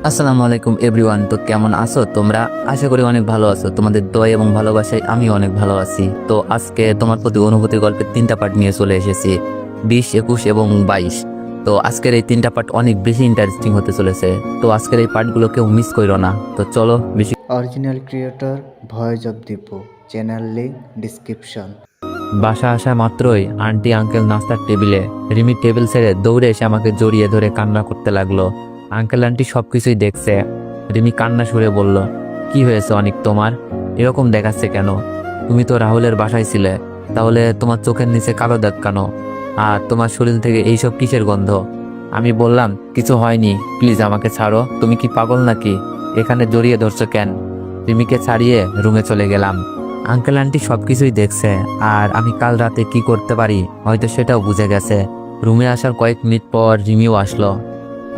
আসসালামু আলাইকুম এভরিওয়ান তো কেমন আছো তোমরা? আশা করি অনেক ভালো আছো। তোমাদের দয় এবং ভালোবাসায় আমি অনেক ভালো আছি। তো আজকে তোমার প্রতি অনুভূতির গল্পের তিনটা পার্ট নিয়ে চলে এসেছি বিশ একুশ এবং বাইশ। তো আজকের এই তিনটা পার্ট অনেক বেশি ইন্টারেস্টিং হতে চলেছে। তো আজকের এই পার্টগুলো কেউ মিস করো না। তো চলো বেশি original creator voice of Dipu channel link description বাসা আসা মাত্রই আন্টি আঙ্কেল নাস্তার টেবিলে রিমি টেবিল ছেড়ে দৌড়ে এসে আমাকে জড়িয়ে ধরে কান্না করতে লাগল। আঙ্কেল আন্টি সবকিছুই দেখছে। রিমি কান্না সুরে বলল, কি হয়েছে অনেক তোমার? এরকম দেখাচ্ছে কেন? তুমি তো রাহুলের বাসায় ছিলে, তাহলে তোমার চোখের নিচে কালো দাগ কেন? আর তোমার শরীর থেকে এইসব কিসের গন্ধ? আমি বললাম, কিছু হয়নি, প্লিজ আমাকে ছাড়ো। তুমি কি পাগল নাকি? এখানে জড়িয়ে ধরছো কেন? রিমিকে ছাড়িয়ে রুমে চলে গেলাম। আঙ্কেল আন্টি সবকিছুই দেখছে, আর আমি কাল রাতে কি করতে পারি? হয়তো সেটাও বুঝে গেছে। রুমে আসার কয়েক মিনিট পর রিমিও আসলো।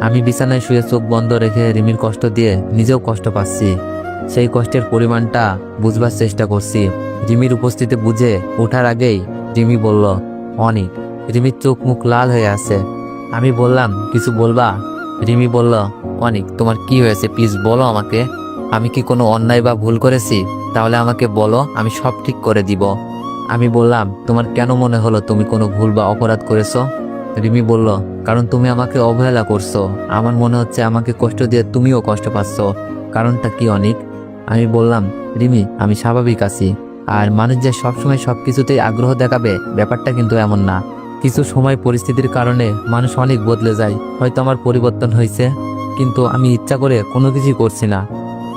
আমি বিছানায় শুয়ে চোখ বন্ধ রেখে রিমির কষ্ট দিয়ে নিজেও কষ্ট পাচ্ছি। সেই কষ্টের পরিমাণটা বুঝবার চেষ্টা করছি। রিমির উপস্থিতি বুঝে ওঠার আগেই রিমি বলল, অনেক, রিমির চোখ মুখ লাল হয়ে আছে। আমি বললাম, কিছু বলবা? রিমি বলল, অনেক, তোমার কি হয়েছে? প্লিজ বলো আমাকে। আমি কি কোনো অন্যায় বা ভুল করেছি? তাহলে আমাকে বলো, আমি সব ঠিক করে দিব। আমি বললাম, তোমার কেন মনে হলো তুমি কোনো ভুল বা অপরাধ করেছ? রিমি বলল, কারণ তুমি আমাকে অবহেলা করছ। আমার মনে হচ্ছে আমাকে কষ্ট দিয়ে তুমিও কষ্ট পাচ্ছ। কারণটা কি, অনেক? আমি বললাম, রিমি, আমি স্বাভাবিক আছি। আর মানুষ যে সবসময় সব কিছুতেই আগ্রহ দেখাবে, ব্যাপারটা কিন্তু এমন না। কিছু সময় পরিস্থিতির কারণে মানুষ অনেক বদলে যায়। হয়তো আমার পরিবর্তন হয়েছে, কিন্তু আমি ইচ্ছা করে কোনো কিছুই করছি না।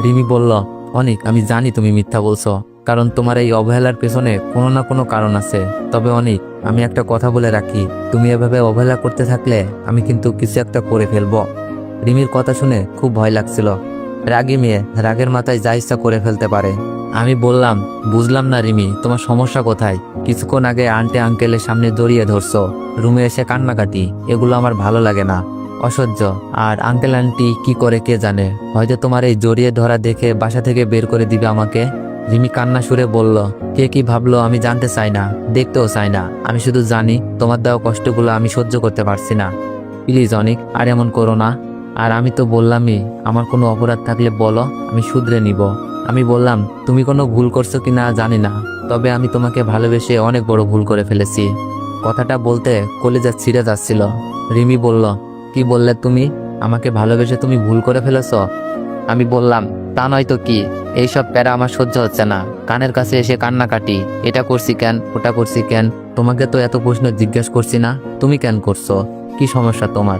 রিমি বলল, অনেক, আমি জানি তুমি মিথ্যা বলছো। কারণ তোমার এই অবহেলার পেছনে কোনো না কোনো কারণ আছে। তবে অনেক, আমি একটা কথা বলে রাখি। তুমি এভাবে অবহেলা করতে থাকলে আমি কিন্তু কিছু একটা করে ফেলব। রিমির কথা শুনে খুব ভয় লাগছিল। রাগী মেয়ে, রাগের মাথায় যা ইচ্ছা করে ফেলতে পারে। আমি বললাম, বুঝলাম না রিমি, তোমার সমস্যা কোথায়? কিছুক্ষণ আগে আন্টি আঙ্কেলের সামনে জড়িয়ে ধরছো। রুমে এসে কান্নাকাটি, এগুলো আমার ভালো লাগে না। অসহ্য। আর আঙ্কেল আন্টি কি করে কে জানে? হয়তো তোমার এই জড়িয়ে ধরা দেখে বাসা থেকে বের করে দিবে আমাকে? রিমি কান্না সুরে বলল, কে কি ভাবলো আমি জানতে চাই না, দেখতেও চাই না। আমি শুধু জানি তোমার দেওয়া কষ্টগুলো আমি সহ্য করতে পারছি না। প্লিজ অনেক, আর এমন করো না। আর আমি তো বললামই, আমার কোনো অপরাধ থাকলে বলো, আমি শুধরে নিব। আমি বললাম, তুমি কোনো ভুল করছ কি না জানি না, তবে আমি তোমাকে ভালোবেসে অনেক বড় ভুল করে ফেলেছি। কথাটা বলতে কলেজা ছিঁড়ে যাচ্ছিল। রিমি বলল, কি বললে তুমি? আমাকে ভালোবেসে তুমি ভুল করে ফেলেছ? আমি বললাম তা নয় তো কি? এইসব প্যারা আমার সহ্য হচ্ছে না। কানের কাছে এসে কান্নাকাটি এটা করছি কেন? ওটা করছি কেন? তোমাকে তো এত প্রশ্ন জিজ্ঞেস করছি না। তুমি কেন করছ? কি সমস্যা তোমার?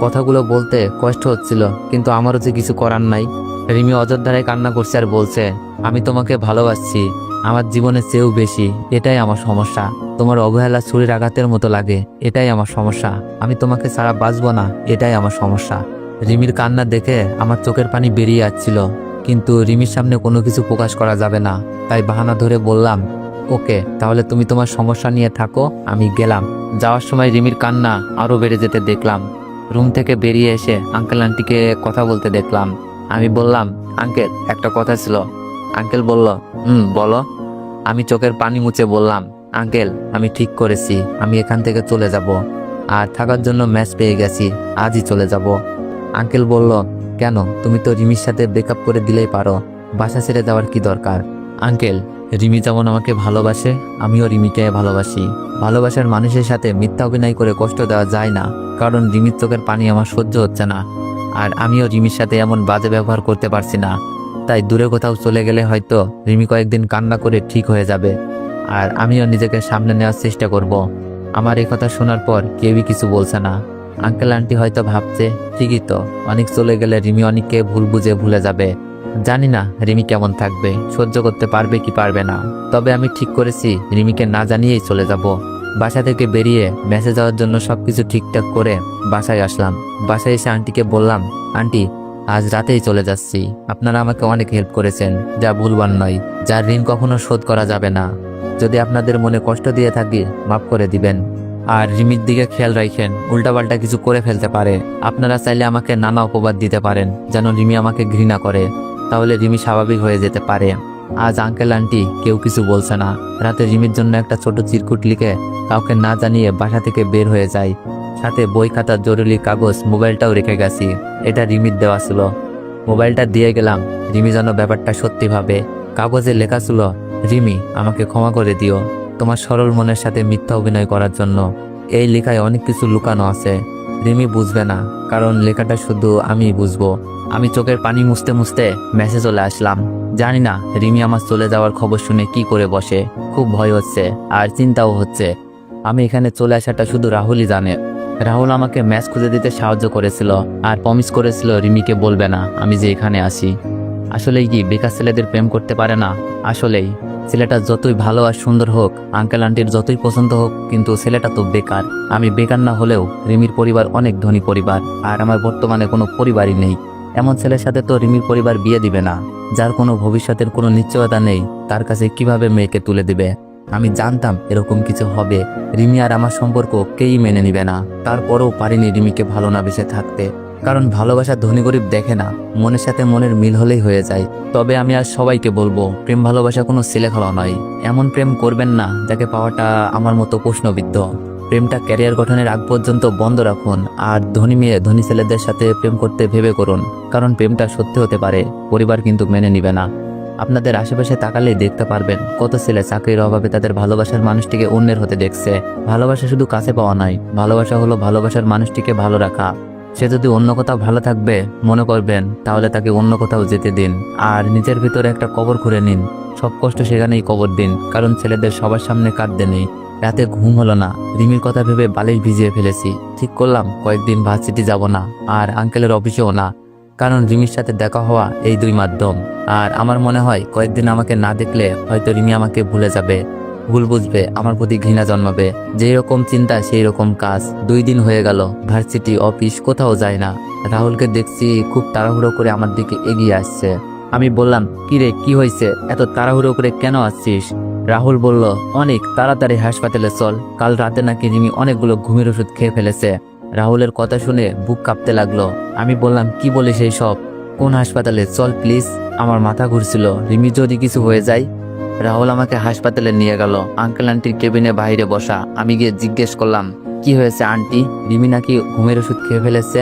কথাগুলো বলতে কষ্ট হচ্ছিল, কিন্তু আমারও যে কিছু করার নাই। রিমি অযোধ্যায় কান্না করছে আর বলছে, আমি তোমাকে ভালোবাসছি। আমার জীবনের চেয়েও বেশি। এটাই আমার সমস্যা। তোমার অবহেলা ছুরির আঘাতের মতো লাগে। এটাই আমার সমস্যা। আমি তোমাকে ছাড়া বাঁচবো না। এটাই আমার সমস্যা। রিমির কান্না দেখে আমার চোখের পানি বেরিয়ে যাচ্ছিল কিন্তু রিমির সামনে কোনো কিছু প্রকাশ করা যাবে না। তাই বাহানা ধরে বললাম, ওকে, তাহলে তুমি তোমার সমস্যা নিয়ে থাকো, আমি গেলাম। যাওয়ার সময় রিমির কান্না আরও বেড়ে যেতে দেখলাম। রুম থেকে বেরিয়ে এসে আঙ্কেল আন্টিকে কথা বলতে দেখলাম। আমি বললাম, আঙ্কেল, একটা কথা ছিল। আঙ্কেল বলল, হুম, বলো। আমি চোখের পানি মুছে বললাম, আঙ্কেল, আমি ঠিক করেছি, আমি এখান থেকে চলে যাব। আর থাকার জন্য ম্যাচ পেয়ে গেছি, আজই চলে যাব। আঙ্কেল বলল কেন? তুমি তো রিমির সাথে ব্রেকআপ করে দিলেই পারো। বাসা ছেড়ে যাওয়ার কি দরকার? আঙ্কেল, রিমি যেমন আমাকে ভালোবাসে, আমিও রিমিকে ভালোবাসি। ভালোবাসার মানুষের সাথে মিথ্যা অভিনয় করে কষ্ট দেওয়া যায় না, কারণ রিমির চোখের পানি আমার সহ্য হচ্ছে না। আর আমিও রিমির সাথে এমন বাজে ব্যবহার করতে পারছি না। তাই দূরে কোথাও চলে গেলে হয়তো রিমি কয়েকদিন কান্না করে ঠিক হয়ে যাবে। আর আমিও নিজেকে সামনে নেওয়ার চেষ্টা করব। আমার এই কথা শোনার পর কেউই কিছু বলছে না। আঙ্কেল আন্টি হয়তো ভাবছে, ঠিকই তো, অনেক চলে গেলে রিমি অনেককে ভুল বুঝে ভুলে যাবে। জানি না রিমি কেমন থাকবে, সহ্য করতে পারবে কি পারবে না। তবে আমি ঠিক করেছি, রিমিকে না জানিয়েই চলে যাব। বাসা থেকে বেরিয়ে মেসে যাওয়ার জন্য সবকিছু ঠিকঠাক করে বাসায় আসলাম। বাসায় এসে আন্টিকে বললাম, আন্টি, আজ রাতেই চলে যাচ্ছি। আপনারা আমাকে অনেক হেল্প করেছেন, যা ভুলবার নয়, যার ঋণ কখনো শোধ করা যাবে না। যদি আপনাদের মনে কষ্ট দিয়ে থাকি, মাফ করে দিবেন। আর রিমির দিকে খেয়াল রাখেন, উল্টাপাল্টা কিছু করে ফেলতে পারে। আপনারা চাইলে আমাকে নানা অপবাদ দিতে পারেন, যেন রিমি আমাকে ঘৃণা করে। তাহলে রিমি স্বাভাবিক হয়ে যেতে পারে। আজ আঙ্কেল আন্টি কেউ কিছু বলছে না। রাতে রিমির জন্য একটা ছোট চিরকুট লিখে কাউকে না জানিয়ে বাসা থেকে বের হয়ে যায়। সাথে বই খাতা, জরুরি কাগজ, মোবাইলটাও রেখে গেছি। এটা রিমির দেওয়া ছিল। মোবাইলটা দিয়ে গেলাম। রিমি যেন ব্যাপারটা সত্যি ভাবে। কাগজে লেখা ছিল, রিমি, আমাকে ক্ষমা করে দিও। তোমার সরল মনের সাথে মিথ্যা অভিনয় করার জন্য। এই লেখায় অনেক কিছু লুকানো আছে। রিমি বুঝবে না, কারণ লেখাটা শুধু আমি বুঝব। আমি চোখের পানি মুছতে মুছতে মেসেজ চলে আসলাম। জানি না, রিমি আমার চলে যাওয়ার খবর শুনে কি করে বসে। খুব ভয় হচ্ছে, আর চিন্তাও হচ্ছে। আমি এখানে চলে আসাটা শুধু রাহুলই জানে। রাহুল আমাকে ম্যাচ খুঁজে দিতে সাহায্য করেছিল, আর প্রমিস করেছিল রিমিকে বলবে না, আমি যে এখানে আসি আসলেই কি, বেকার ছেলেদের প্রেম করতে পারে না? আসলেই। ছেলেটা যতই ভালো আর সুন্দর হোক আঙ্কেল আন্টির যতই পছন্দ হোক, কিন্তু ছেলেটা তো বেকার। আমি বেকার না হলেও রিমির পরিবার অনেক ধনী পরিবার, আর আমার বর্তমানে কোনো পরিবারই নেই। এমন ছেলের সাথে তো রিমির পরিবার বিয়ে দিবে না। যার কোনো ভবিষ্যতের কোনো নিশ্চয়তা নেই, তার কাছে কীভাবে মেয়েকে তুলে দিবে? আমি জানতাম এরকম কিছু হবে। রিমি আর আমার সম্পর্ক কেই মেনে নিবে না। তারপরেও পারিনি রিমিকে ভালো না বেসে থাকতে। কারণ ভালোবাসা ধনী গরিব দেখে না, মনের সাথে মনের মিল হলেই হয়ে যায়। তবে আমি আর সবাইকে বলব, প্রেম ভালোবাসা কোনো ছেলে খেলা নয়। এমন প্রেম করবেন না, যাকে পাওয়াটা আমার মতো প্রশ্নবিদ্ধ। প্রেমটা ক্যারিয়ার গঠনের আগ পর্যন্ত বন্ধ রাখুন, আর ধনী মেয়ে, ধনী ছেলেদের সাথে প্রেম করতে ভেবে করুন। কারণ প্রেমটা সত্যি হতে পারে, পরিবার কিন্তু মেনে নিবে না। আপনাদের আশেপাশে তাকালেই দেখতে পারবেন, কত ছেলে চাকরির অভাবে তাদের ভালোবাসার মানুষটিকে অন্যের হতে দেখছে। ভালোবাসা শুধু কাছে পাওয়া নয়, ভালোবাসা হলো ভালোবাসার মানুষটিকে ভালো রাখা। সে যদি অন্য কোথাও ভালো থাকবে, মনে করবেন, তাহলে তাকে অন্য কোথাও যেতে দিন। আর নিজের ভিতরে একটা কবর খুঁড়ে নিন। সব কষ্ট সেখানেই কবর দিন, কারণ ছেলেদের সবার সামনে কাঁদতে নেই। রাতে ঘুম হলো না। রিমির কথা ভেবে বালিশ ভিজিয়ে ফেলেছি। ঠিক করলাম, কয়েকদিন ভার্সিটি যাব না, আর আঙ্কেলের অফিসেও না, কারণ রিমির সাথে দেখা হওয়া এই দুই মাধ্যম। আর আমার মনে হয়, কয়েকদিন আমাকে না দেখলে হয়তো রিমি আমাকে ভুলে যাবে। ভুল বুঝবে, আমার প্রতি ঘৃণা জন্মাবে। যেই রকম চিন্তা সেই রকম কাজ। দুই দিন হয়ে গেল, ভার্সিটি, অফিস, কোথাও যায় না। রাহুলকে দেখছি খুব তাড়াহুড়ো করে আমার দিকে এগিয়ে আসছে। আমি বললাম কি রে কি হয়েছে? এত তাড়াহুড়ো করে কেন আসছিস? রাহুল বলল, অনেক, তাড়াতাড়ি হাসপাতালে চল। কাল রাতে নাকি রিমি অনেকগুলো ঘুমের ওষুধ খেয়ে ফেলেছে। রাহুলের কথা শুনে বুক কাঁপতে লাগল। আমি বললাম, কি বলিস সেই সব কোন হাসপাতালে? চল, প্লিজ। আমার মাথা ঘুরছিল, রিমি যদি কিছু হয়ে যায় রাহুল আমাকে হাসপাতালে নিয়ে গেল। আঙ্কেল আন্টির কেবিনে বাইরে বসা। আমি গিয়ে জিজ্ঞেস করলাম, কি হয়েছে আন্টি? রিমি নাকি ঘুমের ওষুধ খেয়ে ফেলেছে?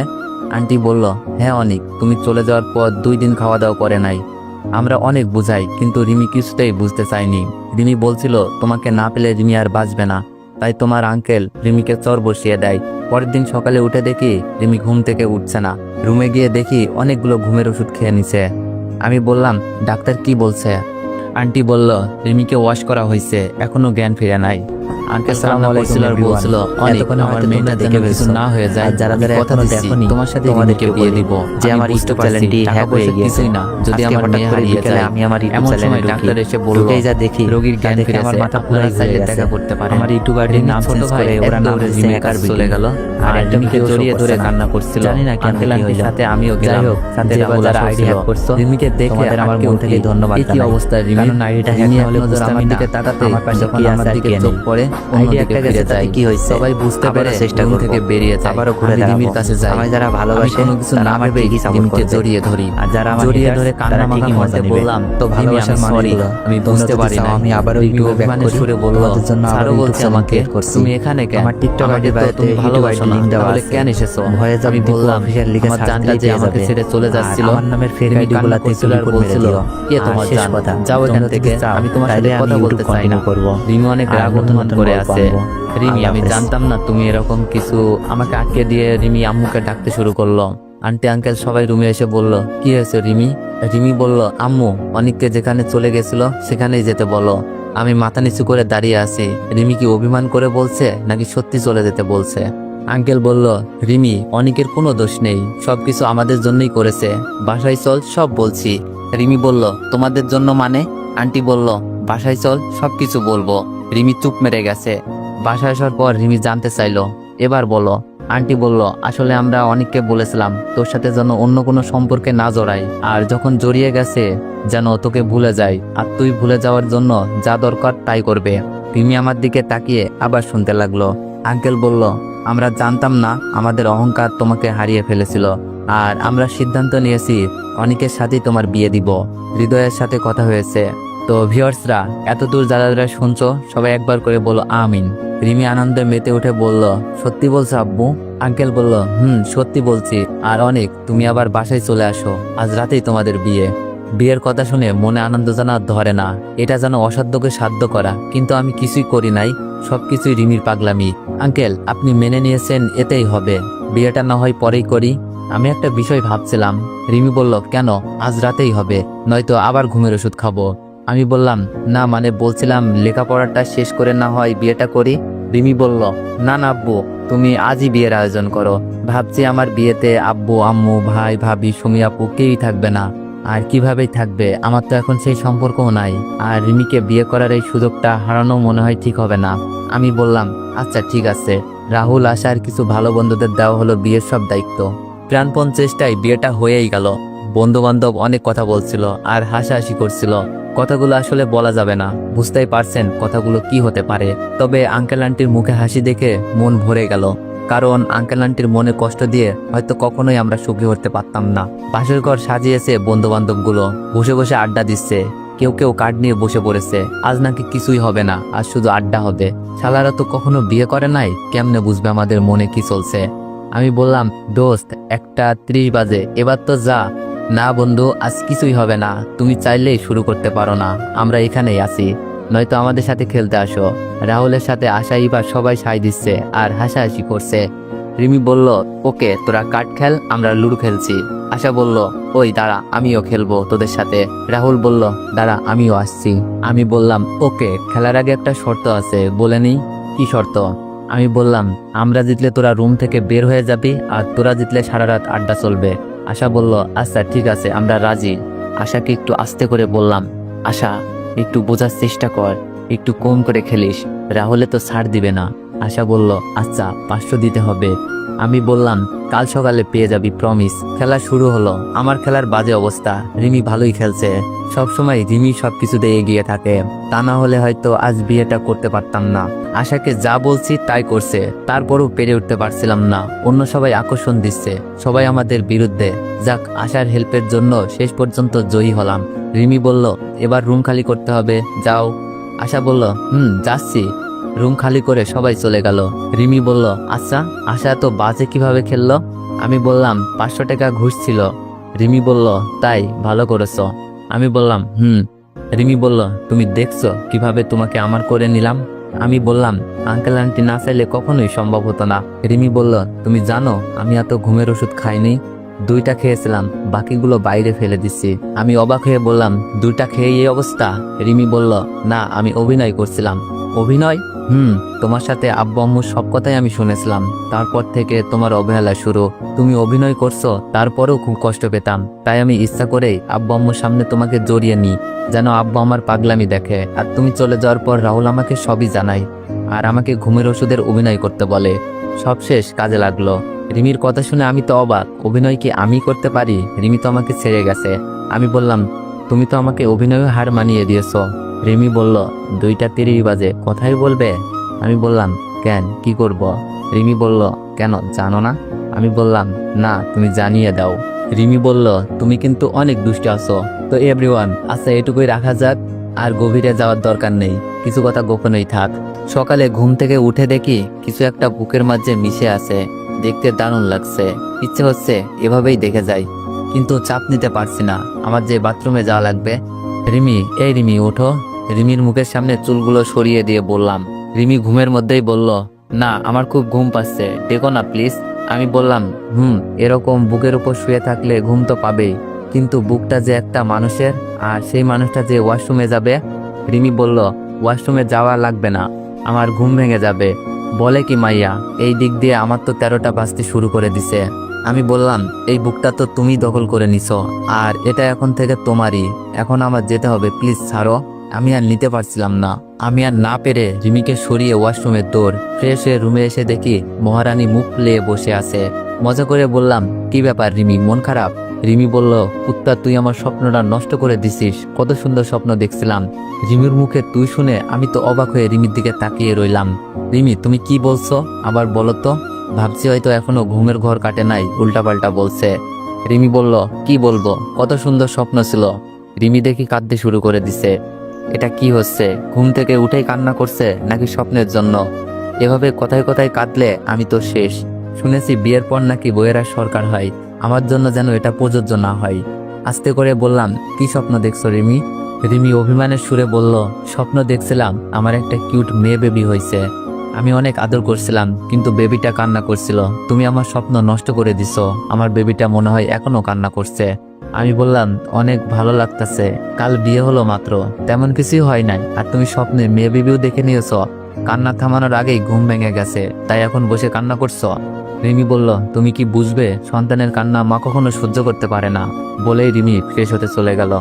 আন্টি বলল হ্যাঁ অনেক, তুমি চলে যাওয়ার পর দুই দিন খাওয়া দাওয়া করে নাই। আমরা অনেক বুঝাই, কিন্তু রিমি কিছুতেই বুঝতে চাইনি রিমি বলছিল, তোমাকে না পেলে রিমি আর বাঁচবে না। তাই তোমার আঙ্কেল রিমিকে চর বসিয়ে দেয়। পরের দিন সকালে উঠে দেখি রিমি ঘুম থেকে উঠছে না। রুমে গিয়ে দেখি অনেকগুলো ঘুমের ওষুধ খেয়ে নিছে। আমি বললাম, ডাক্তার কি বলছে? আন্টি বলল রিমিকে ওয়াশ করা হয়েছে এখনও জ্ঞান ফিরে নাই। আঙ্কেল সালাম আলাইকুম বলছিল অনেক আমার মেয়েটা দেখে কিছু না হয়ে যায় যারা যারা কথা এখনও তোমার সাথে তোমাদেরকে বিয়ে দিব যে আমার ইউটিউব চ্যানেলটি হ্যাক হয়ে গিয়েছে। না। যদি আমার মেয়ে হারিয়ে যায় আমি আমার ইউটিউব চ্যানেলে ডাক্তার এসে বলল যা দেখি, রোগীর জ্ঞান তা আমার মাথা আপনারা চাইলে দেখা করতে পারেন আমার ইউটিউবার টির নাম চেঞ্জ করে ওরা নাম দৌড়ে দিয়েছে রিমির হ্যাকার কাছে চলে গেল। আর আর একদম রিমিকে কেউ show জড়িয়ে ধরে কান্না করছিল। জানি না আঙ্কেল আন্টির সাথে আমিও গেলাম। সাথে যে রাহুল বাজার আসা ID ছিল। hack করছ, রিমিকে দেখে আমার মন থেকে ধন্যবাদ কি অবস্থা রিমি আইডিটা hack রিমি না এক হলে আমার দিকে তাকাতে আমার পাশে কি আমার দিকে চোখ পড়ে আইডি অন্যদিকে ফিরে গেছে, কি হয়েছে? সবাই বুঝতে পেরে চেষ্টা রুম থেকে বেরিয়ে যায় আবারও ঘুরে আমি কাছে যাই। আমায় যারা ভালোবাসে, কোনো কিছু না আমার ভেবেই ঠিকই support রিমিকে করবে। জড়িয়ে ধরি। আর যারা আমার জড়িয়ে ধরে কান্না মাখা ঠিকই মজা কণ্ঠে নেবে। বললাম তো ভালোবাসার মানুষগুলো, আমি বুঝতে পারি না আমি আবারও রিমি ইউটিউবে back অভিমানের করি, সুরে বলল তোমাদের জন্য আবার বলছে আমাকে তুমি এখানে কেন? আমার টিকটক আইডি তুমি ভালোবাসো না। তাহলে কেন এসেছ? ভয়ে আমি বললাম আমার জানটা যে আমাকে ছেড়ে চলে যাচ্ছিল আমার নামের fake রিমি ID কান্না গুলাতে করছিল আর তুমি বলছিল কে তোমার জান? কথা, যাও এখান তোমরা থেকে যদি আমি তোমার সাথে কথা বলতে চাই না করব। রিমি অনেক রাগ নতুন করে আছে। রিমি আমি জানতাম না তুমি এরকম কিছু। আমাকে আটকে দিয়ে রিমি আম্মুকে ডাকতে শুরু করল। আন্টি আঙ্কেল সবাই রুমে এসে বলল কি হয়েছে রিমি? রিমি বলল আম্মু অনেককে যেখানে চলে গেছিল সেখানেই যেতে বলো। আমি মাথা নিচু করে দাঁড়িয়ে আছি। রিমি কি অভিমান করে বলছে নাকি সত্যি চলে যেতে বলছে? আঙ্কেল বলল রিমি অনেকের কোনো দোষ নেই। সবকিছু আমাদের জন্যই করেছে। বাসায় চল সব বলছি। রিমি বলল তোমাদের জন্য মানে? আন্টি বলল বাসায় চল সবকিছু বলব। রিমি চুপ মেরে গেছে। বাসায় আসার পর রিমি জানতে চাইলো, এবার বলো, আন্টি বলল, আসলে আমরা অনেককে বলেছিলাম তোর সাথে যেন অন্য কোনো সম্পর্কে না জড়াই, আর যখন জড়িয়ে গেছে যেন তোকে ভুলে যায়, আর তুই ভুলে যাওয়ার জন্য যা দরকার তাই করবে। রিমি আমার দিকে তাকিয়ে আবার শুনতে লাগল। আঙ্কেল বলল, আমরা জানতাম না আমাদের অহংকার তোমাকে হারিয়ে ফেলেছিল, আর আমরা সিদ্ধান্ত নিয়েছি অনেকের সাথেই তোমার বিয়ে দিব। হৃদয়ের সাথে কথা হয়েছে। তো ভিউয়ার্সরা এত দূর যারা যারা শুনছো? সবাই একবার করে বলো আমিন। রিমি আনন্দে মেতে উঠে বলল, সত্যি বলছো আব্বু? আঙ্কেল বলল, হুম, সত্যি বলছি। আর অনেক, তুমি আবার বাসায় চলে আসো। আজ রাতেই তোমাদের বিয়ে। বিয়ের কথা শুনে মনে আনন্দ আর ধরে না। এটা যেন অসাধ্যকে সাধ্য করা, কিন্তু আমি কিছুই করি নাই। সবকিছুই রিমির পাগলামি। আঙ্কেল, আপনি মেনে নিয়েছেন, এতেই হবে। বিয়েটা না হয় পরেই করি। আমি একটা বিষয় ভাবছিলাম। রিমি বলল, কেন? আজ রাতেই হবে। নয়তো আবার ঘুমের ওষুধ খাব। আমি বললাম, না মানে বলছিলাম লেখাপড়াটা শেষ করে না হয় বিয়েটা করি? রিমি বলল, না না আব্বু, তুমি আজই বিয়ের আয়োজন করো। ভাবছি আমার বিয়েতে আব্বু, আম্মু, ভাই, ভাবি, সুমি আপু কেউই থাকবে না। আর কিভাবেই থাকবে? আমার তো এখন সেই সম্পর্কও নাই। আর রিমিকে বিয়ে করার এই সুযোগটা হারানো মনে হয় ঠিক হবে না। আমি বললাম আচ্ছা ঠিক আছে। রাহুল আশার কিছু ভালো বন্ধুদের দেওয়া হলো বিয়ের সব দায়িত্ব। প্রাণপণ চেষ্টায় বিয়েটা হয়েই গেল। বন্ধু বান্ধব অনেক কথা বলছিল আর হাসাহাসি করছিল। কথাগুলো আসলে বলা যাবে না। বুঝতেই পারছেন কথাগুলো কি হতে পারে। তবে আঙ্কেল আন্টির মুখে হাসি দেখে মন ভরে গেল। কারণ আঙ্কেল আন্টির মনে কষ্ট দিয়ে হয়তো কখনোই আমরা সুখী হতে পারতাম না। পাশের ঘর সাজিয়েছে বন্ধু বান্ধবগুলো বসে বসে আড্ডা দিচ্ছে। কেউ কেউ কার্ড নিয়ে বসে পড়েছে। আজ নাকি কিছুই হবে না। আজ শুধু আড্ডা হবে। শালারা তো কখনো বিয়ে করে নাই। কেমনে বুঝবে আমাদের মনে কি চলছে? আমি বললাম, দোস্ত, একটা ত্রিশ বাজে। এবার তো যা। না বন্ধু, আজ কিছুই হবে না। তুমি চাইলেই শুরু করতে পারো না। আমরা এখানেই আছি। নয়তো আমাদের সাথে খেলতে আসো। রাহুলের সাথে আশা ইবা সবাই সাই দিচ্ছে আর হাসাহাসি করছে। রিমি বলল, ওকে, তোরা কাঠ খেল, আমরা লুডো খেলছি। আশা বলল, ওই, দাঁড়া, আমিও খেলব তোদের সাথে। রাহুল বলল, দাঁড়া, আমিও আসছি। আমি বললাম, ওকে, খেলার আগে একটা শর্ত আছে, বলে নি কি শর্ত? আমি বললাম, আমরা জিতলে তোরা রুম থেকে বের হয়ে যাবি আর তোরা জিতলে সারা রাত আড্ডা চলবে। আশা বলল আচ্ছা ঠিক আছে, আমরা রাজি। আশাকে একটু আস্তে করে বললাম, আশা, একটু বোঝার চেষ্টা কর, একটু কম করে খেলিস রাহুলে তো ছাড় দিবে না। আশা বলল আচ্ছা পাঁচশো দিতে হবে। আমি বললাম, কাল সকালে পেয়ে যাবি প্রমিস খেলা শুরু হলো। আমার খেলার বাজে অবস্থা। রিমি ভালোই খেলছে। সবসময় রিমি সবকিছুতে এগিয়ে থাকে। তা না হলে হয়তো আজ বিয়েটা করতে পারতাম না। আশাকে যা বলছি তাই করছে। তারপরও পেরে উঠতে পারছিলাম না। অন্য সবাই আকর্ষণ দিচ্ছে। সবাই আমাদের বিরুদ্ধে। যাক, আশার হেল্পের জন্য শেষ পর্যন্ত জয়ী হলাম। রিমি বলল, এবার রুম খালি করতে হবে। যাও। আশা বলল, হুম, যাচ্ছি। রুম খালি করে সবাই চলে গেল। রিমি বলল আচ্ছা আশা তো বাজে কীভাবে খেললো? আমি বললাম, পাঁচশো টাকা ঘুষ ছিল। রিমি বলল, তাই, ভালো করেছ। আমি বললাম, হুম। রিমি বলল, তুমি দেখছ কীভাবে তোমাকে আমার করে নিলাম? আমি বললাম, আঙ্কেল আন্টি না চাইলে কখনোই সম্ভব হতো না। রিমি বলল, তুমি জানো, আমি এত ঘুমের ওষুধ খাইনি। দুইটা খেয়েছিলাম, বাকিগুলো বাইরে ফেলে দিচ্ছি। আমি অবাক হয়ে বললাম, দুইটা খেয়ে এই অবস্থা? রিমি বলল, না, আমি অভিনয় করছিলাম। অভিনয়? হুম, তোমার সাথে আব্বু আম্মুর সব কথাই আমি শুনেছিলাম। তারপর থেকে তোমার অবহেলা শুরু। তুমি অভিনয় করছ, তারপরেও খুব কষ্ট পেতাম। তাই আমি ইচ্ছা করেই আব্বু আম্মুর সামনে তোমাকে জড়িয়ে নিই, যেন আব্বু আমার পাগলামি দেখে। আর তুমি চলে যাওয়ার পর রাহুল আমাকে সবই জানায়, আর আমাকে ঘুমের ওষুধের অভিনয় করতে বলে। সব শেষ কাজে লাগল। রিমির কথা শুনে আমি তো অবাক। অভিনয় কি আমি করতে পারি? রিমি তো আমাকে ছেড়ে গেছে। আমি বললাম, তুমি তো আমাকে অভিনয় হার মানিয়ে দিয়েছ। রিমি বলল, দুইটা তিরিশ বাজে, কথাই বলবে? আমি বললাম, কেন, কি করব? রিমি বলল, কেন, জানো না? আমি বললাম, না, তুমি জানিয়ে দাও। রিমি বলল, তুমি কিন্তু অনেক দুষ্ট আছো। তো এভরিওয়ান আচ্ছা এটুকুই রাখা যাক, আর গভীরে যাওয়ার দরকার নেই। কিছু কথা গোপনই থাক। সকালে ঘুম থেকে উঠে দেখি কিছু একটা বুকের মাঝে মিশে আছে। দেখতে দারুণ লাগছে। ইচ্ছে হচ্ছে এভাবেই দেখে যাই। কিন্তু চাপ নিতে পারছি না। আমার যে বাথরুমে যাওয়া লাগবে। রিমি, এই রিমি, ওঠো। রিমির মুখের সামনে চুলগুলো সরিয়ে দিয়ে বললাম। রিমি ঘুমের মধ্যেই বলল, না, আমার খুব ঘুম পাচ্ছে। দেখো না, প্লিজ। আমি বললাম, হুম, এরকম বুকের উপর শুয়ে থাকলে ঘুম তো পাবেই। কিন্তু বুকটা যে একটা মানুষের, আর সেই মানুষটা যে ওয়াশরুমে যাবে? রিমি বলল, ওয়াশরুমে যাওয়া লাগবে না। আমার ঘুম ভেঙে যাবে। বলে কি মাইয়া, এই দিক দিয়ে আমার তো তেরোটা বাজতে শুরু করে দিছে। আমি বললাম, এই বুকটা তো তুমি দখল করে নিছো, আর এটা এখন থেকে তোমারই। এখন আমার যেতে হবে, প্লিজ ছাড়ো। আমি আর নিতে পারছিলাম না। আমি আর না পেরে রিমিকে সরিয়ে ওয়াশরুমে দৌড়, ফ্রেশ হয়ে রুমে এসে দেখি মহারানী মুখ ফুলিয়ে বসে আছে। মজা করে বললাম, কি ব্যাপার রিমি, মন খারাপ? রিমি বলল কুত্তা তুই আমার স্বপ্নটা নষ্ট করে দিছিস। কত সুন্দর স্বপ্ন দেখছিলাম। রিমির মুখে তুই শুনে আমি তো অবাক হয়ে রিমির দিকে তাকিয়ে রইলাম। রিমি, তুমি কি বলছো? আবার বলো তো। ভাবছি হয়তো এখনও ঘুমের ঘর কাটে নাই, উল্টাপাল্টা বলছে। রিমি বলল, কি বলব? কত সুন্দর স্বপ্ন ছিল। রিমি দেখি কাঁদতে শুরু করে দিছে। এটা কি হচ্ছে? ঘুম থেকে উঠেই কান্না করছে নাকি স্বপ্নের জন্য? এভাবে কথায় কথায় কাঁদলে আমি তো শেষ। শুনেছি বিয়ের পর নাকি বইয়েরা সরকার হয়। আমার জন্য যেন এটা প্রযোজ্য না হয়। আস্তে করে বললাম, কি স্বপ্ন দেখছ রিমি? রিমি অভিমানের সুরে বলল, স্বপ্ন দেখছিলাম, আমার একটা কিউট মেয়ে বেবি হয়েছে। আমি অনেক আদর করছিলাম, কিন্তু বেবিটা কান্না করছিল। তুমি আমার স্বপ্ন নষ্ট করে দিছো। আমার বেবিটা মনে হয় এখনও কান্না করছে। আমি বললাম, অনেক ভালো লাগতাছে। কাল বিয়ে হলো মাত্র। তেমন কিছুই হয় নাই। আর তুমি স্বপ্নে মেয়ে বেবিও দেখে নিয়েছো। কান্না থামানোর আগেই ঘুম ভেঙে গেছে। তাই এখন বসে কান্না করছ? রিমি বলল, তুমি কি বুঝবে? সন্তানের কান্না মা কখনো সহ্য করতে পারে না। বলেই রিমি ফ্রেশ হতে চলে গেল।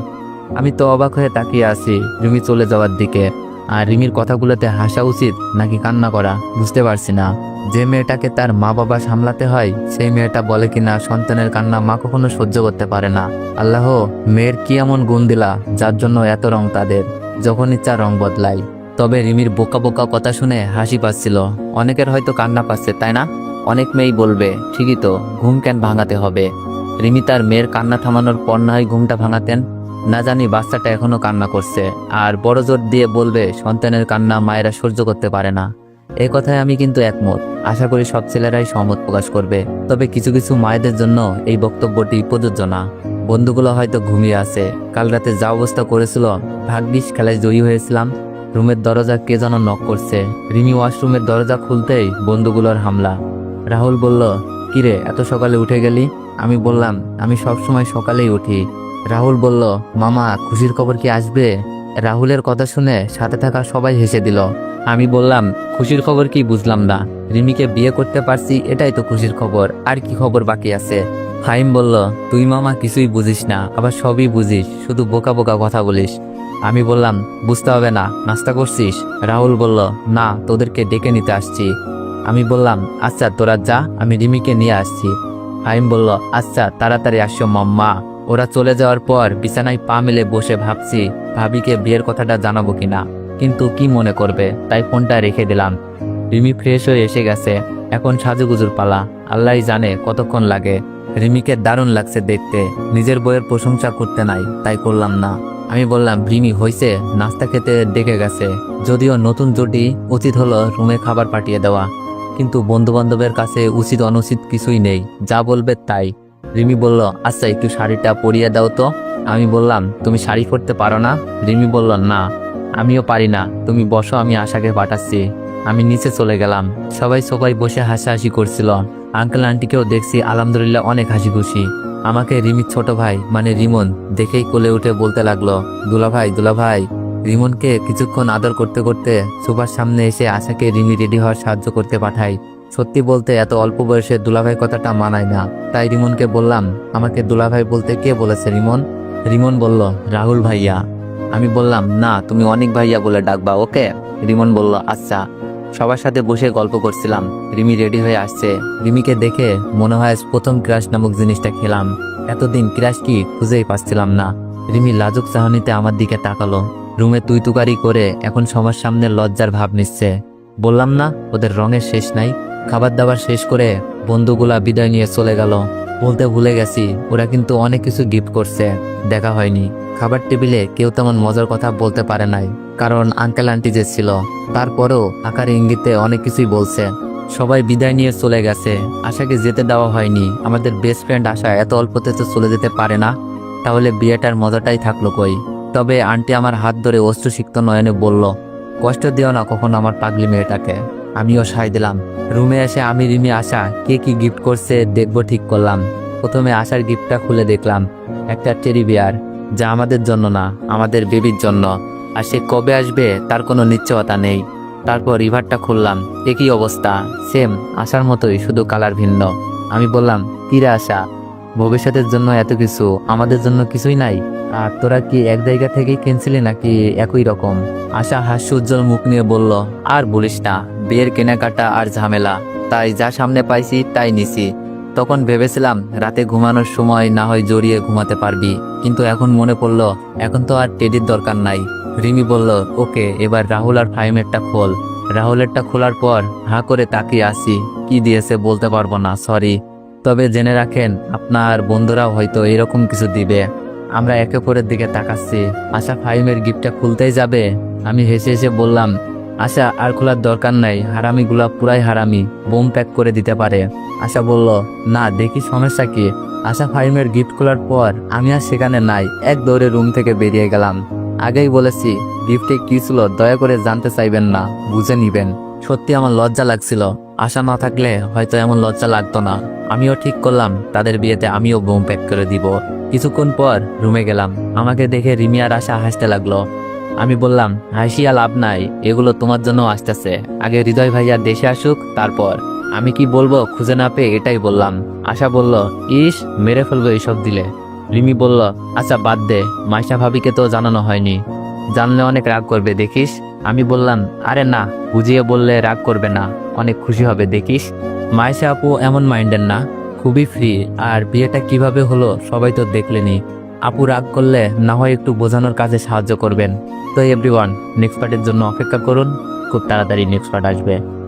আমি তো অবাক হয়ে তাকিয়ে আছি রিমি চলে যাওয়ার দিকে। আর রিমির কথাগুলোতে হাসা উচিত নাকি কান্না করা, বুঝতে পারছি না। যে মেয়েটাকে তার মা বাবা সামলাতে হয়, সেই মেয়েটা বলে কিনা সন্তানের কান্না মা কখনো সহ্য করতে পারে না। আল্লাহ, মেয়ের কি এমন গুণ দিলা, যার জন্য এত রং তাদের? যখন ইচ্ছা রং বদলায় তবে রিমির বোকা বোকা কথা শুনে হাসি পাচ্ছিল। অনেকের হয়তো কান্না পাচ্ছে, তাই না? অনেক মেয়েই বলবে, ঠিকই তো, ঘুম কেন ভাঙাতে হবে? রিমি তার মেয়ের কান্না থামানোর পর না হয় ঘুমটা ভাঙাতেন? না জানি বাচ্চাটা এখনও কান্না করছে, আর বড় জোর দিয়ে বলবে, সন্তানের কান্না মায়েরা সহ্য করতে পারে না। এই কথায় আমি কিন্তু একমত। আশা করি সব ছেলেরাই সহমত প্রকাশ করবে। তবে কিছু কিছু মায়েদের জন্য এই বক্তব্যটি প্রযোজ্য না। বন্ধুগুলো হয়তো ঘুমিয়ে আছে। কাল রাতে যা অবস্থা করেছিল, ভাগ্যিস খেলায় জয়ী হয়েছিলাম। রুমের দরজা কে যেন নক করছে। রিমি ওয়াশরুমের দরজা খুলতেই বন্ধুগুলোর হামলা। রাহুল বলল, কিরে, এত সকালে উঠে গেলি? আমি বললাম, আমি সবসময় সকালেই উঠি। রাহুল বলল, মামা, খুশির খবর কি আসবে? রাহুলের কথা শুনে সাথে থাকা সবাই হেসে দিল। আমি বললাম, খুশির খবর কি বুঝলাম না। রিমিকে বিয়ে করতে পারছি, এটাই তো খুশির খবর। আর কি খবর বাকি আছে? ফাইম বলল, তুই মামা, কিছুই বুঝিস না। আবার সবই বুঝিস। শুধু বোকা বোকা কথা বলিস। আমি বললাম, বুঝতে হবে না। নাস্তা করছিস? রাহুল বলল, না, তোদেরকে ডেকে নিতে আসছি। আমি বললাম আচ্ছা তোরা যা, আমি রিমিকে নিয়ে আসছি। ফাইম বলল আচ্ছা তাড়াতাড়ি আসো মাম্মা। ওরা চলে যাওয়ার পর বিছানায় পা মেলে বসে ভাবছি, ভাবিকে বিয়ের কথাটা জানাব কিনা। কিন্তু কি মনে করবে? তাই ফোনটা রেখে দিলাম। রিমি ফ্রেশ হয়ে এসে গেছে। এখন সাজুগুজুর পালা। আল্লাহ জানে কতক্ষণ লাগে। রিমিকে দারুণ লাগছে দেখতে। নিজের বইয়ের প্রশংসা করতে নাই, তাই করলাম না। আমি বললাম, রিমি হয়েছে নাস্তা খেতে ডেকে গেছে। যদিও নতুন জুটি, উচিত হলো রুমে খাবার পাঠিয়ে দেওয়া। কিন্তু বন্ধু বান্ধবের কাছে উচিত অনুচিত কিছুই নেই। যা বলবে তাই। রিমি বলল আচ্ছা একটু শাড়িটা পরিয়ে দাও তো। আমি বললাম, তুমি শাড়ি পরতে পারো না? রিমি বলল, না, আমিও পারি না। তুমি বসো, আমি আশাকে পাঠাচ্ছি। আমি নিচে চলে গেলাম। সবাই সবাই বসে হাসাহাসি করছিল। আঙ্কেল আন্টিকেও দেখছি, আলহামদুলিল্লাহ অনেক হাসি খুশি আমাকে রিমির ছোট ভাই মানে রিমন, দেখেই কোলে উঠে বলতে লাগল, দুলা ভাই দুলা ভাই। রিমনকে কিছুক্ষণ আদর করতে করতে সুপার সামনে এসে আশাকে রিমি রেডি হওয়ার সাহায্য করতে পাঠাই সত্যি বলতে এত অল্প বয়সে দুলাভাই কথাটা মানায় না। তাই রিমনকে বললাম, আমাকে দুলাভাই বলতে কে বলেছে রিমন? রিমন বলল, রাহুল ভাইয়া। আমি বললাম, না, তুমি অনেক ভাইয়া বলে ডাকবা, ওকে? রিমন বলল আচ্ছা। সবার সাথে বসে গল্প করছিলাম। রিমি রেডি হয়ে আসছে। রিমিকে দেখে মনে হয় প্রথম ক্রাশ নামক জিনিসটা খেলাম। এতদিন ক্রাশ কি খুঁজেই পাচ্ছিলাম না। রিমি লাজুক চাহনিতে আমার দিকে তাকালো। রুমে তুই তুকারি করে এখন সবার সামনে লজ্জার ভাব নিচ্ছে। বললাম, না, ওদের রঙের শেষ নাই। খাবার দাবার শেষ করে বন্ধুগুলা বিদায় নিয়ে চলে গেল। বলতে ভুলে গেছি, ওরা কিন্তু অনেক কিছু গিফট করছে, দেখা হয়নি। খাবার টেবিলে কেউ তেমন মজার কথা বলতে পারে নাই, কারণ আঙ্কেল আন্টি যে ছিল, তারপরেও আকার ইঙ্গিতে অনেক কিছুই বলছে। সবাই বিদায় নিয়ে চলে গেছে, আশাকে যেতে দেওয়া হয়নি। আমাদের বেস্ট ফ্রেন্ড আশা এত অল্পতে তো চলে যেতে পারে না, তাহলে বিয়েটার মজাটাই থাকল কই? তবে আন্টি আমার হাত ধরে অস্ত্রসিক্ত নয়নে বলল, কষ্ট দিও না কখনো আমার পাগলি মেয়েটাকে। আমিও সাই দিলাম। রুমে এসে আমি রিমি, আশা, কে কি গিফট করছে দেখব ঠিক করলাম। প্রথমে আশার গিফটটা খুলে দেখলাম। একটা টেরি বিয়ার যা আমাদের জন্য না, আমাদের বেবির জন্য। আর সে কবে আসবে, তার কোনো নিশ্চয়তা নেই। তারপর রিভারটা খুললাম। একই অবস্থা সেম আশার মতোই, শুধু কালার ভিন্ন। আমি বললাম, কিরে আশা? ভবিষ্যতের জন্য এত কিছু, আমাদের জন্য কিছুই নাই। আর তোরা কি এক জায়গা থেকেই কিনছিলি নাকি একই রকম? আশা হাস্য উজ্জ্বল মুখ নিয়ে বলল, আর বলিস না, বিয়ের কেনাকাটা আর ঝামেলা। তাই যা সামনে পাইছি, তাই নিছি। তখন ভেবেছিলাম, রাতে ঘুমানোর সময় না হয় জড়িয়ে ঘুমাতে পারবি। কিন্তু এখন মনে পড়ল, এখন তো আর টেডির দরকার নাই। রিমি বলল, ওকে, এবার রাহুল আর ফাইমেরটা খোল। রাহুলেরটা খোলার পর, হা করে তাকিয়ে আসি কি দিয়েছে বলতে পারব না, সরি। তবে জেনে রাখেন, আপনার বন্ধুরাও হয়তো এরকম কিছু দিবে। আমরা একে অপরের দিকে তাকাচ্ছি। আশা ফাহিমের গিফটটা খুলতেই যাবে। আমি হেসে হেসে বললাম, আশা, আর খোলার দরকার নাই। হারামিগুলা পুরাই হারামি। বোম প্যাক করে দিতে পারে। আশা বলল, না, দেখি সমস্যা কি? আশা ফাহিমের গিফট খোলার পর আমি আর সেখানে নাই। এক দৌড়ে রুম থেকে বেরিয়ে গেলাম। আগেই বলেছি, গিফটে কি ছিল দয়া করে জানতে চাইবেন না, বুঝে নিবেন। সত্যি আমার লজ্জা লাগছিল। আশা না থাকলে হয়তো এমন লজ্জা লাগতো না। আমিও ঠিক করলাম, তাদের বিয়েতে আমিও বোম প্যাক করে দিব। কিছুক্ষণ পর রুমে গেলাম। আমাকে দেখে রিমি আর আশা হাসতে লাগল। আমি বললাম হাসিয়া লাভ নাই, এগুলো তোমার জন্য আসতেছে। আগে হৃদয় ভাইয়া দেশে আসুক, তারপর। আমি কি বলব খুঁজে না পেয়ে এটাই বললাম। আশা বলল, ইস, মেরে ফেলব এইসব দিলে। রিমি বলল আচ্ছা বাদ দে, মাইশা ভাবিকে তো জানানো হয়নি। জানলে অনেক রাগ করবে, দেখিস? আমি বললাম, আরে না, বুঝিয়ে বললে রাগ করবে না। অনেক খুশি হবে, দেখিস। মাইশা আপু এমন মাইন্ডের না, খুবই ফ্রি আর বিয়েটা কীভাবে হলো, সবাই তো দেখলেনি। আপু রাগ করলে না হয় একটু বোঝানোর কাজে সাহায্য করবেন। তো এভরিওয়ান নেক্সট পার্টের জন্য অপেক্ষা করুন। খুব তাড়াতাড়ি নেক্সট পার্ট আসবে।